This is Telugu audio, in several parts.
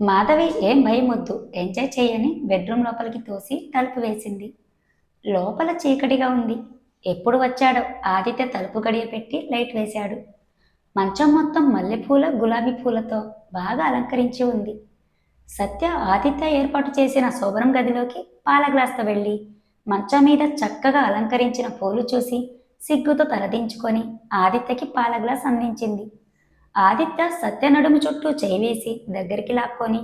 మాధవి ఏం భయమొద్దు. ఎంజాయ్ చేయని బెడ్రూమ్ లోపలికి తోసి తలుపు వేసింది. లోపల చీకటిగా ఉంది. ఎప్పుడు వచ్చాడో ఆదిత్య తలుపు గడియ పెట్టి లైట్ వేశాడు. మంచం మొత్తం మల్లెపూల గులాబీ పూలతో బాగా అలంకరించి ఉంది. సత్య ఆదిత్య ఏర్పాటు చేసిన శోభనం గదిలోకి పాల గ్లాస్తో వెళ్ళి మంచం మీద చక్కగా అలంకరించిన పూలు చూసి సిగ్గుతో తలదించుకొని ఆదిత్యకి పాల గ్లాస్ అందించింది. ఆదిత్య సత్య నడుము చుట్టూ చేయి వేసి దగ్గరికి లాక్కొని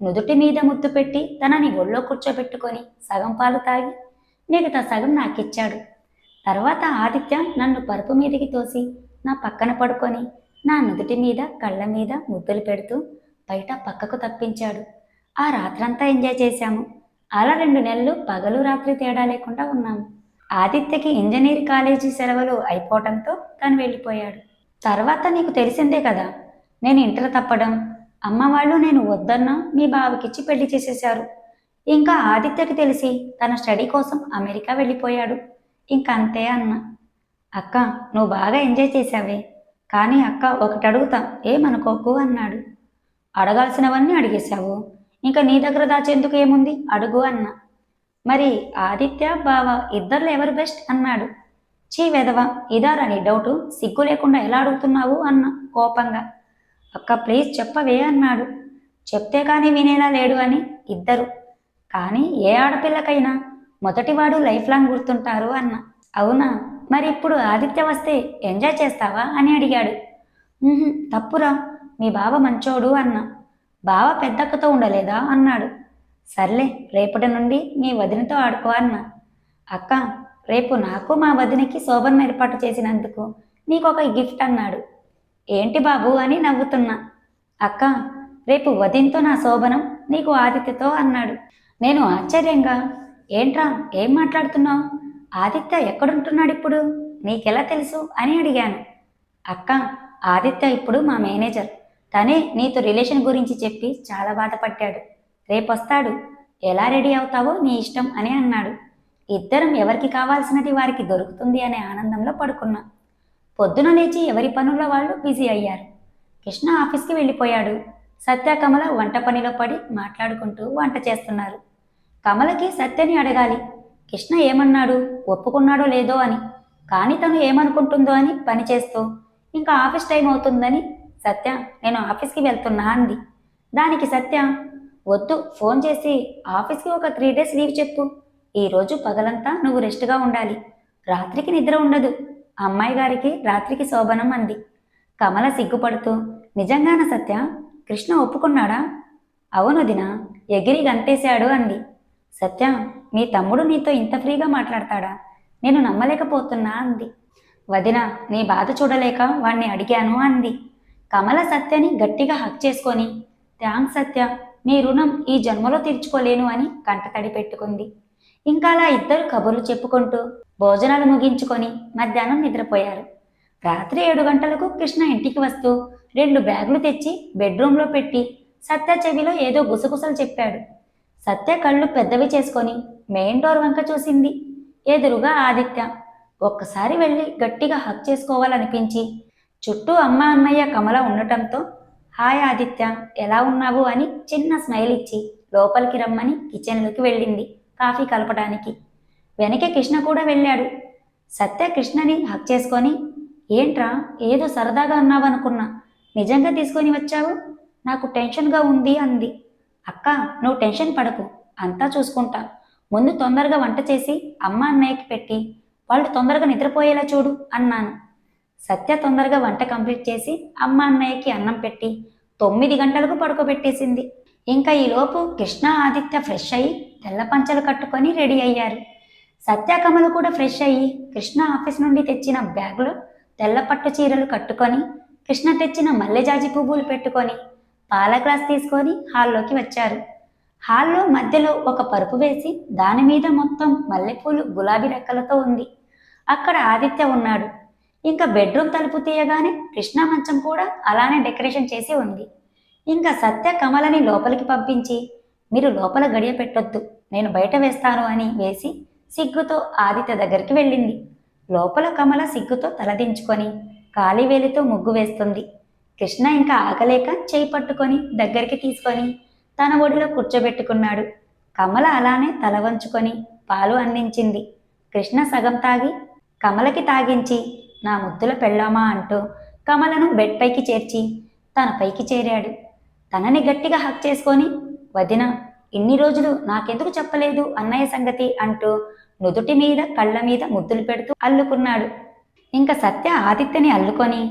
నుదుటి మీద ముద్దు పెట్టి తనని ఒళ్ళో కూర్చోబెట్టుకొని సగం పాలు తాగి మిగతా సగం నాకిచ్చాడు. తర్వాత ఆదిత్య నన్ను పరుపు మీదకి తోసి నా పక్కన పడుకొని నా నుదుటి మీద కళ్ళ మీద ముద్దులు పెడుతూ బయట పక్కకు తప్పించాడు. ఆ రాత్రంతా ఎంజాయ్ చేశాము. అలా రెండు నెలలు పగలు రాత్రి తేడా లేకుండా ఉన్నాము. ఆదిత్యకి ఇంజనీర్ కాలేజీ సెలవులు అయిపోవడంతో తను వెళ్ళిపోయాడు. తర్వాత నీకు తెలిసిందే కదా. నేను ఇంటర్ తప్పడం. అమ్మ వాళ్ళు నేను వద్దన్నా మీ బావకిచ్చి పెళ్ళి చేసేశారు. ఇంకా ఆదిత్యకి తెలిసి తన స్టడీ కోసం అమెరికా వెళ్ళిపోయాడు. ఇంకంతే అన్న. అక్క నువ్వు బాగా ఎంజాయ్ చేశావే. కానీ అక్క ఒకటి అడుగుతా. ఏమనుకోకు అన్నాడు. అడగాల్సినవన్నీ అడిగేశావు. ఇంకా నీ దగ్గర దాచేందుకు ఏముంది? అడుగు అన్న. మరి ఆదిత్య బావ ఇద్దరు ఎవరు బెస్ట్ అన్నాడు. చీ వెదవ ఇదారా నీ డౌటు సిగ్గు లేకుండా ఎలా అడుగుతున్నావు అన్న కోపంగా. అక్క ప్లీజ్ చెప్పవే అన్నాడు. చెప్తే కానీ వినేలా లేడు అని ఇద్దరు. కానీ ఏ ఆడపిల్లకైనా మొదటివాడు లైఫ్ లాంగ్ గుర్తుంటారు అన్న. అవునా? మరి ఇప్పుడు ఆదిత్య వస్తే ఎంజాయ్ చేస్తావా అని అడిగాడు. తప్పురా. మీ బావ మంచోడు అన్న. బావ పెద్దక్కతో ఉండలేదా అన్నాడు. సర్లే రేపటి నుండి మీ వదినతో ఆడుకో అన్న. అక్క రేపు నాకు మా వదినకి శోభనం ఏర్పాటు చేసినందుకు నీకు ఒక గిఫ్ట్ అన్నాడు. ఏంటి బాబు అని నవ్వుతున్నా. అక్క రేపు వదినతో నా శోభనం నీకు ఆదిత్యతో అన్నాడు. నేను ఆశ్చర్యంగా ఏంట్రా ఏం మాట్లాడుతున్నావు? ఆదిత్య ఎక్కడుంటున్నాడు ఇప్పుడు? నీకెలా తెలుసు అని అడిగాను. అక్క ఆదిత్య ఇప్పుడు మా మేనేజర్. తనే నీతో రిలేషన్ గురించి చెప్పి చాలా బాధపడ్డాడు. రేపొస్తాడు. ఎలా రెడీ అవుతావో నీ ఇష్టం అని అన్నాడు. ఇద్దరం ఎవరికి కావాల్సినది వారికి దొరుకుతుంది అనే ఆనందంలో పడుకున్నా. పొద్దున లేచి ఎవరి పనుల్లో వాళ్ళు బిజీ అయ్యారు. కృష్ణ ఆఫీస్కి వెళ్ళిపోయాడు. సత్య కమల వంట పనిలో పడి మాట్లాడుకుంటూ వంట చేస్తున్నారు. కమలకి సత్యని అడగాలి కృష్ణ ఏమన్నాడు? ఒప్పుకున్నాడో లేదో అని. కానీ తను ఏమనుకుంటుందో అని పని చేస్తూ ఇంకా ఆఫీస్ టైం అవుతుందని సత్య నేను ఆఫీస్కి వెళ్తున్నా అంది. దానికి సత్య వద్దు ఫోన్ చేసి ఆఫీస్కి ఒక త్రీ డేస్ లీవ్ చెప్పు. ఈరోజు పగలంతా నువ్వు రెస్ట్గా ఉండాలి. రాత్రికి నిద్ర ఉండదు. అమ్మాయి గారికి రాత్రికి శోభనం అంది. కమల సిగ్గుపడుతూ నిజంగాన సత్య? కృష్ణ ఒప్పుకున్నాడా? అవును దిన ఎగిరి గంతేశాడు అంది. సత్య మీ తమ్ముడు నీతో ఇంత ఫ్రీగా మాట్లాడతాడా? నేను నమ్మలేకపోతున్నా అంది. వదిన నీ బాధ చూడలేక వాణ్ణి అడిగాను అంది. కమల సత్యని గట్టిగా హక్ చేసుకొని థ్యాంక్స్ సత్య నీ రుణం ఈ జన్మలో తీర్చుకోలేను అని కంటతడి పెట్టుకుంది. ఇంకా అలా ఇద్దరు కబుర్లు చెప్పుకుంటూ భోజనాలు ముగించుకొని మధ్యాహ్నం నిద్రపోయారు. రాత్రి ఏడు గంటలకు కృష్ణ ఇంటికి వస్తూ రెండు బ్యాగులు తెచ్చి బెడ్రూమ్లో పెట్టి సత్య చెవిలో ఏదో గుసగుసలు చెప్పాడు. సత్య కళ్ళు పెద్దవి చేసుకొని మెయిన్ డోర్ వంక చూసింది. ఎదురుగా ఆదిత్య ఒక్కసారి వెళ్ళి గట్టిగా హక్ చేసుకోవాలనిపించి చుట్టూ అమ్మ అన్నయ్య కమల ఉండటంతో హాయ్ ఆదిత్య ఎలా ఉన్నావు? అని చిన్న స్మైల్ ఇచ్చి లోపలికి రమ్మని కిచెన్లోకి వెళ్ళింది. కాఫీ కలపడానికి. వెనకే కృష్ణ కూడా వెళ్ళాడు. సత్య కృష్ణని హక్ చేసుకొని ఏంట్రా ఏదో సరదాగా అన్నావనుకున్నా. నిజంగా తీసుకొని వచ్చావు? నాకు టెన్షన్గా ఉంది అంది. అక్క నువ్వు టెన్షన్ పడకు. అంతా చూసుకుంటా. ముందు తొందరగా వంట చేసి అమ్మ అన్నయ్యకి పెట్టి వాళ్ళు తొందరగా నిద్రపోయేలా చూడు అన్నాను. సత్య తొందరగా వంట కంప్లీట్ చేసి అమ్మ అన్నయ్యకి అన్నం పెట్టి తొమ్మిది గంటలకు పడుకోబెట్టేసింది. ఇంకా ఈలోపు కృష్ణ ఆదిత్య ఫ్రెష్ అయ్యి తెల్ల పంచలు కట్టుకొని రెడీ అయ్యారు. సత్య కూడా ఫ్రెష్ అయ్యి కృష్ణ ఆఫీస్ నుండి తెచ్చిన బ్యాగ్లో తెల్ల పట్టు చీరలు కట్టుకొని కృష్ణ తెచ్చిన మల్లెజాజి పువ్వులు పెట్టుకొని పాల గ్లాస్ తీసుకొని హాల్లోకి వచ్చారు. హాల్లో మధ్యలో ఒక పరుపు వేసి దాని మీద మొత్తం మల్లెపూలు గులాబీ రెక్కలతో ఉంది. అక్కడ ఆదిత్య ఉన్నాడు. ఇంకా బెడ్రూమ్ తలుపు తీయగానే కృష్ణ మంచం కూడా అలానే డెకరేషన్ చేసి ఉంది. ఇంకా సత్య కమలని లోపలికి పంపించి మీరు లోపల గడియ పెట్టొద్దు. నేను బయట వేస్తాను అని వేసి సిగ్గుతో ఆదిత్య దగ్గరికి వెళ్ళింది. లోపల కమల సిగ్గుతో తలదించుకొని కాలి వేలితో ముగ్గు వేస్తుంది. కృష్ణ ఇంకా ఆగలేక చేయి పట్టుకొని దగ్గరికి తీసుకొని తన ఒడిలో కూర్చోబెట్టుకున్నాడు. కమల అలానే తల వంచుకొని పాలు అందించింది. కృష్ణ సగం తాగి కమలకి తాగించి నా ముద్దుల పెళ్ళామా అంటూ కమలను బెడ్ పైకి చేర్చి తన పైకి చేరాడు. తనని గట్టిగా హక్ చేసుకొని వదిన ఇన్ని రోజులు నాకెందుకు చెప్పలేదు అన్నయ్య సంగతి అంటూ నుదుటి మీద కళ్ళ మీద ముద్దులు పెడుతూ అల్లుకున్నాడు. ఇంకా సత్య ఆదిత్యని అల్లుకొని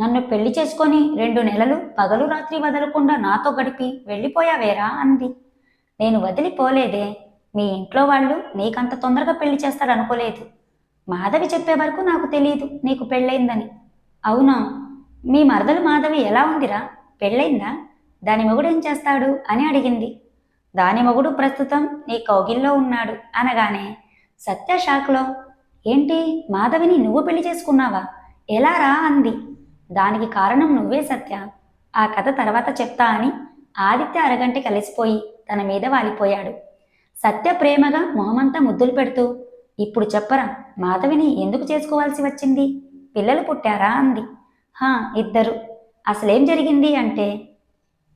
నన్ను పెళ్ళి చేసుకొని రెండు నెలలు పగలు రాత్రి వదలకుండా నాతో గడిపి వెళ్ళిపోయావేరా అంది. నేను వదిలిపోలేదే మీ ఇంట్లో వాళ్ళు నీకంత తొందరగా పెళ్ళి చేస్తారనుకోలేదు. మాధవి చెప్పే వరకు నాకు తెలియదు నీకు పెళ్ళయిందని అవునా? మీ మరదలు మాధవి ఎలా ఉందిరా? పెళ్ళయిందా దాని మొగుడు ఏం చేస్తాడు అని అడిగింది. దాని మొగుడు ప్రస్తుతం నీ కౌగిల్లో ఉన్నాడు అనగానే సత్య షాక్లో ఏంటి మాధవిని నువ్వు పెళ్ళి చేసుకున్నావా? ఎలా రా? అంది. దానికి కారణం నువ్వే సత్య. ఆ కథ తర్వాత చెప్తా అని ఆదిత్య అరగంట కలిసిపోయి తన మీద వాలిపోయాడు. సత్య ప్రేమగా మొహమంతా ముద్దులు పెడుతూ ఇప్పుడు చెప్పరా మాధవిని ఎందుకు చేసుకోవాల్సి వచ్చింది? పిల్లలు పుట్టారా? అంది. హా ఇద్దరు. అసలేం జరిగింది అంటే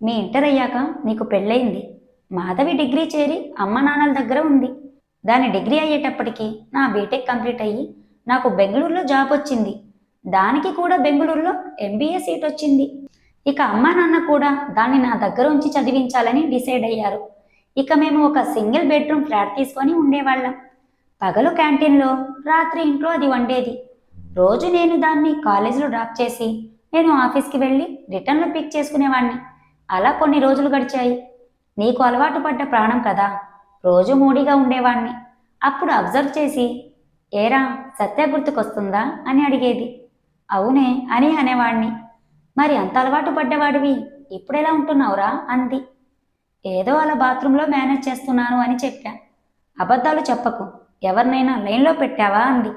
మీ ఇంటర్ అయ్యాక నీకు పెళ్ళయింది. మాధవి డిగ్రీ చేరి అమ్మ నాన్నల దగ్గర ఉంది. దాని డిగ్రీ అయ్యేటప్పటికి నా బీటెక్ కంప్లీట్ అయ్యి నాకు బెంగళూరులో జాబ్ వచ్చింది. దానికి కూడా బెంగళూరులో ఎంబీఏ సీట్ వచ్చింది. ఇక అమ్మ నాన్న కూడా దాన్ని నా దగ్గర ఉంచి చదివించాలని డిసైడ్ అయ్యారు. ఇక మేము ఒక సింగిల్ బెడ్రూమ్ ఫ్లాట్ తీసుకొని ఉండేవాళ్ళం. పగలు క్యాంటీన్లో రాత్రి ఇంట్లో అది వండేది. రోజు నేను దాన్ని కాలేజీలో డ్రాప్ చేసి నేను ఆఫీస్కి వెళ్ళి రిటర్న్లో పిక్ చేసుకునేవాడిని అలా కొన్ని రోజులు గడిచాయి. నీకు అలవాటు పడ్డ ప్రాణం కదా. రోజు మూడిగా ఉండేవాణ్ణి. అప్పుడు అబ్జర్వ్ చేసి ఏరా సత్య గుర్తుకొస్తుందా? అని అడిగేది. అవునే అని అనేవాణ్ణి. మరి అంత అలవాటు పడ్డవాడివి ఇప్పుడెలా ఉంటున్నావురా? అంది. ఏదో అలా బాత్రూంలో మేనేజ్ చేస్తున్నాను అని చెప్పా. అబద్ధాలు చెప్పకు ఎవరినైనా లైన్లో పెట్టావా? అంది.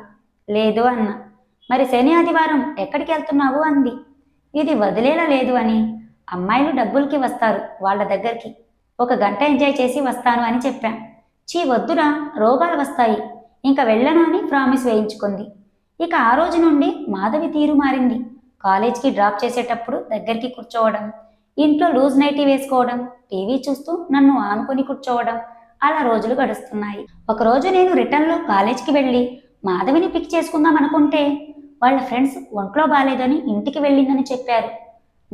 లేదు అన్న. మరి శని ఆదివారం ఎక్కడికి వెళ్తున్నావు? అంది. ఇది వదిలేలా లేదు అని. అమ్మాయిలు డబ్బులకి వస్తారు వాళ్ళ దగ్గరికి. ఒక గంట ఎంజాయ్ చేసి వస్తాను అని చెప్పాం. చీ వద్దురా రోగాలు వస్తాయి. ఇంకా వెళ్ళను అని ప్రామిస్ వేయించుకుంది. ఇక ఆ రోజు నుండి మాధవి తీరు మారింది. కాలేజ్కి డ్రాప్ చేసేటప్పుడు దగ్గరికి కూర్చోవడం ఇంట్లో లూజ్ నైటీ వేసుకోవడం టీవీ చూస్తూ నన్ను ఆనుకొని కూర్చోవడం అలా రోజులు గడుస్తున్నాయి. ఒకరోజు నేను రిటర్న్లో కాలేజ్కి వెళ్ళి మాధవిని పిక్ చేసుకుందాం అనుకుంటే వాళ్ళ ఫ్రెండ్స్ ఒంట్లో బాగాలేదని ఇంటికి వెళ్ళిందని చెప్పారు.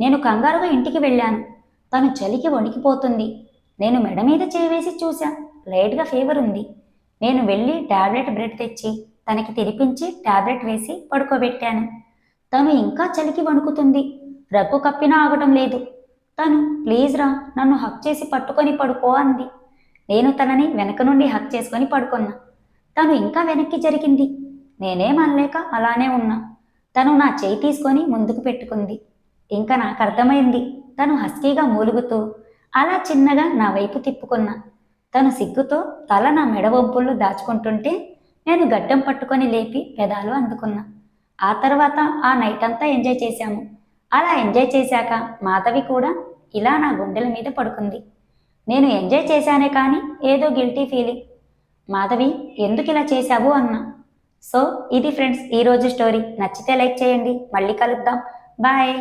నేను కంగారుగా ఇంటికి వెళ్ళాను. తను చలికి వణికిపోతుంది. నేను మెడ మీద చేవేసి చూశా. లైట్గా ఫీవర్ ఉంది. నేను వెళ్ళి టాబ్లెట్ బ్రెడ్ తెచ్చి తనకి తెరిపించి టాబ్లెట్ వేసి పడుకోబెట్టాను. తను ఇంకా చలికి వణుకుతుంది. రగ్గు కప్పినా ఆగటం లేదు. తను ప్లీజ్ రా నన్ను హక్ చేసి పట్టుకొని పడుకో అంది. నేను తనని వెనక నుండి హక్ చేసుకొని పడుకున్నా. తను ఇంకా వెనక్కి జరిగింది. నేనేం అనలేక అలానే ఉన్నా. తను నా చేయి తీసుకొని ముందుకు పెట్టుకుంది. ఇంకా నాకు అర్థమైంది. తను హస్కీగా మూలుగుతూ అలా చిన్నగా నా వైపు తిప్పుకున్నా. తను సిగ్గుతో తల నా మెడవంపుల్లో దాచుకుంటుంటే నేను గడ్డం పట్టుకొని లేపి పెదాలు అందుకున్నా. ఆ తర్వాత ఆ నైట్ అంతా ఎంజాయ్ చేశాము. అలా ఎంజాయ్ చేశాక మాధవి కూడా ఇలా నా గుండెల మీద పడుకుంది. నేను ఎంజాయ్ చేశానే కానీ ఏదో గిల్టీ ఫీలింగ్. మాధవి ఎందుకు ఇలా చేశావు అన్నా. సో ఇది ఫ్రెండ్స్ ఈరోజు స్టోరీ. నచ్చితే లైక్ చేయండి. మళ్ళీ కలుద్దాం. బాయ్.